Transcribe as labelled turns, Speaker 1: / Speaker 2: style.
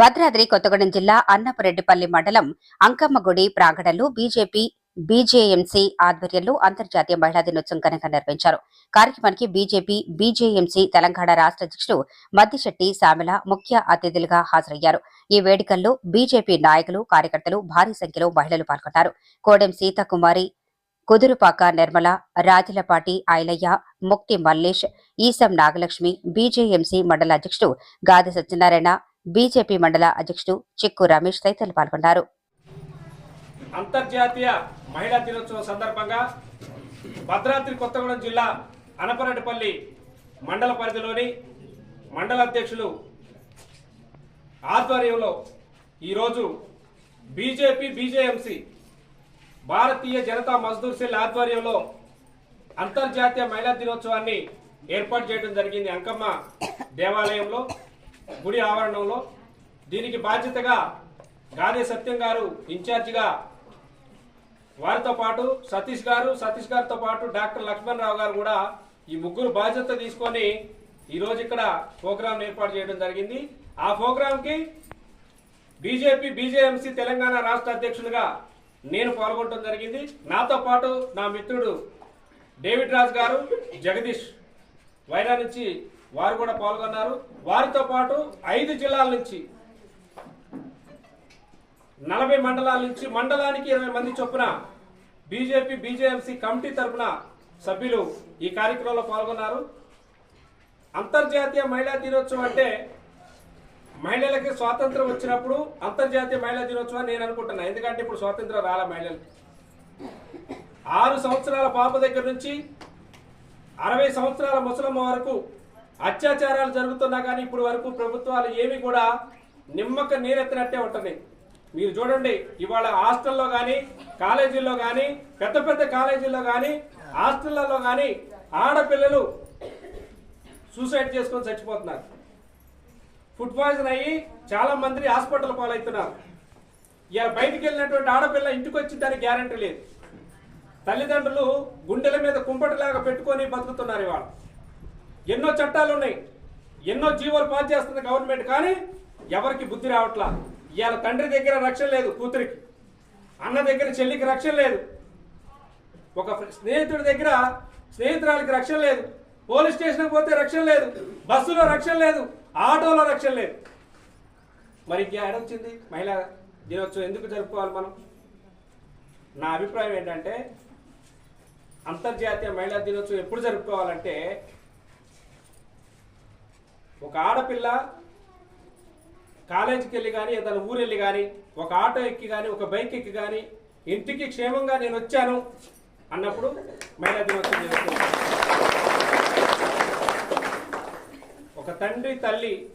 Speaker 1: భద్రాద్రి కొత్తగూడెం జిల్లా అన్నపరెడ్డిపల్లి మండలం అంకమ్మగుడి ప్రాంగణంలో బీజేపీ బీజేఎంసీ ఆధ్వర్యంలో అంతర్జాతీయ మహిళా దినోత్సవం ఘనంగా నిర్వహించారు కార్యక్రమానికి బీజేపీ బీజేఎంసీ తెలంగాణ రాష్ట్ర అధ్యక్షుడు మద్దిశెట్టి సామెల ముఖ్య అతిథులుగా హాజరయ్యారు ఈ వేడుకల్లో బీజేపీ నాయకులు కార్యకర్తలు భారీ సంఖ్యలో మహిళలు పాల్గొన్నారు కోడెం సీతకుమారి కుదురుపాక నిర్మల రాజులపాటి ఐలయ్య ముక్తి మల్లేష్ ఈసం నాగలక్ష్మి బీజేఎంసీ మండల అధ్యక్షుడు గాది సత్యనారాయణ బీజేపీ మండల అధ్యక్షుడు చిక్కు రమేష్ తదితరులు పాల్గొన్నారు
Speaker 2: అంతర్జాతీయ మహిళా దినోత్సవం సందర్భంగా భద్రాద్రి కొత్తగూడెం జిల్లా అనపరెడ్డిపల్లి మండల పరిధిలోని మండల అధ్యక్షులు ఆధ్వర్యంలో ఈరోజు BJP BJMC Bharatiya Janata Mazdoor cell ఆధ్వర్యంలో అంతర్జాతీయ మహిళా దినోత్సవాన్ని ఏర్పాటు చేయడం జరిగింది అంకమ్మ దేవాలయంలో గుడి ఆవరణంలో దీనికి బాధ్యతగా గాదే సత్యం గారు ఇన్ఛార్జిగా వారితో పాటు సతీష్ గారు సతీష్ గారితో పాటు డాక్టర్ లక్ష్మణరావు గారు కూడా ఈ ముగ్గురు బాధ్యత తీసుకొని ఈరోజు ఇక్కడ ప్రోగ్రాం ఏర్పాటు చేయడం జరిగింది ఆ ప్రోగ్రాంకి బీజేపీ బీజేఎంసీ తెలంగాణ రాష్ట్ర అధ్యక్షులుగా నేను పాల్గొనడం జరిగింది నాతో పాటు నా మిత్రుడు డేవిడ్ రాజ్ గారు జగదీష్ వైరా నుంచి వారు కూడా పాల్గొన్నారు వారితో పాటు ఐదు జిల్లాల నుంచి నలభై మండలాల నుంచి మండలానికి ఇరవై మంది చొప్పున బీజేపీ బీజేఎంసీ కమిటీ తరఫున సభ్యులు ఈ కార్యక్రమంలో పాల్గొన్నారు అంతర్జాతీయ మహిళా దినోత్సవం అంటే మహిళలకి స్వాతంత్రం వచ్చినప్పుడు అంతర్జాతీయ మహిళా దినోత్సవం నేను అనుకుంటున్నా ఎందుకంటే ఇప్పుడు స్వాతంత్రం రాలే మహిళలకి ఆరు సంవత్సరాల పాప దగ్గర నుంచి అరవై సంవత్సరాల ముసలమ్మ వరకు అత్యాచారాలు జరుగుతున్నా కానీ ఇప్పుడు వరకు ప్రభుత్వాలు ఏమి కూడా నిమ్మక నీరెత్తినట్టే ఉంటుంది మీరు చూడండి ఇవాళ హాస్టల్లో కానీ కాలేజీల్లో కానీ పెద్ద పెద్ద కాలేజీల్లో కానీ హాస్టళ్లలో కానీ ఆడపిల్లలు సూసైడ్ చేసుకొని చచ్చిపోతున్నారు ఫుడ్ పాయిజన్ అయ్యి చాలా మంది హాస్పిటల్ పాలవుతున్నారు ఇక బయటికి వెళ్ళినటువంటి ఆడపిల్ల ఇంటికి వచ్చి దానికి గ్యారంటీ లేదు తల్లిదండ్రులు గుండెల మీద కుంపటిలాగా పెట్టుకొని బతుకుతున్నారు ఇవాళ ఎన్నో చట్టాలు ఉన్నాయి ఎన్నో జీవోలు పాస్ చేస్తుంది గవర్నమెంట్ కానీ ఎవరికి బుద్ధి రావట్లా ఇవాళ తండ్రి దగ్గర రక్షణ లేదు కూతురికి అన్న దగ్గర చెల్లికి రక్షణ లేదు ఒక స్నేహితుడి దగ్గర స్నేహితురాలకి రక్షణ లేదు పోలీస్ స్టేషన్కి పోతే రక్షణ లేదు బస్సులో రక్షణ లేదు ఆటోలో రక్షణ లేదు మరి ఇంకేడ వచ్చింది మహిళా దినోత్సవం ఎందుకు జరుపుకోవాలి మనం నా అభిప్రాయం ఏంటంటే అంతర్జాతీయ మహిళా దినోత్సవం ఎప్పుడు జరుపుకోవాలంటే ఒక ఆడపిల్ల కాలేజీకి వెళ్ళి కానీ ఏదైనా ఊరెళ్ళి కానీ ఒక ఆటో ఎక్కి కానీ ఒక బైక్ ఎక్కి కానీ ఇంటికి క్షేమంగా నేను వచ్చాను అన్నప్పుడు మహిళా దినోత్సవం జరుగుతుంది ఒక తండ్రి తల్లి